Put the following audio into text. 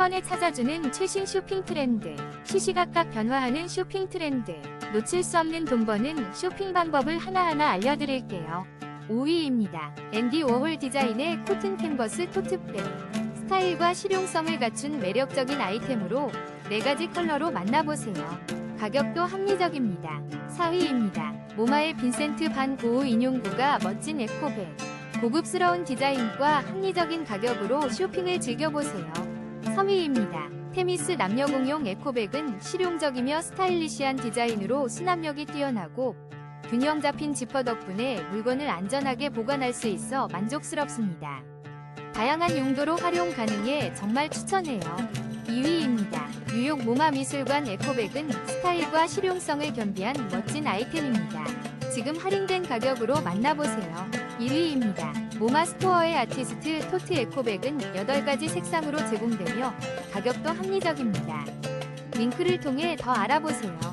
번에 찾아주는 최신 쇼핑 트렌드. 시시각각 변화하는 쇼핑 트렌드. 놓칠 수 없는 돈 버는 쇼핑 방법을 하나하나 알려드릴게요. 5위입니다. 앤디 워홀 디자인의 코튼 캔버스 토트백. 스타일과 실용성을 갖춘 매력적인 아이템으로 4가지 컬러로 만나보세요. 가격도 합리적입니다. 4위입니다. 모마의 빈센트 반 고우 인용구가 멋진 에코백. 고급스러운 디자인과 합리적인 가격으로 쇼핑을 즐겨보세요. 3위입니다. 테미스 남녀공용 에코백은 실용적이며 스타일리시한 디자인으로 수납력이 뛰어나고 균형 잡힌 지퍼 덕분에 물건을 안전하게 보관할 수 있어 만족스럽습니다. 다양한 용도로 활용 가능해 정말 추천해요. 2위입니다. 뉴욕 모마 미술관 에코백은 스타일과 실용성을 겸비한 멋진 아이템입니다. 지금 할인된 가격으로 만나보세요. 1위입니다. 모마 스토어의 아티스트 토트 에코백은 8가지 색상으로 제공되며 가격도 합리적입니다. 링크를 통해 더 알아보세요.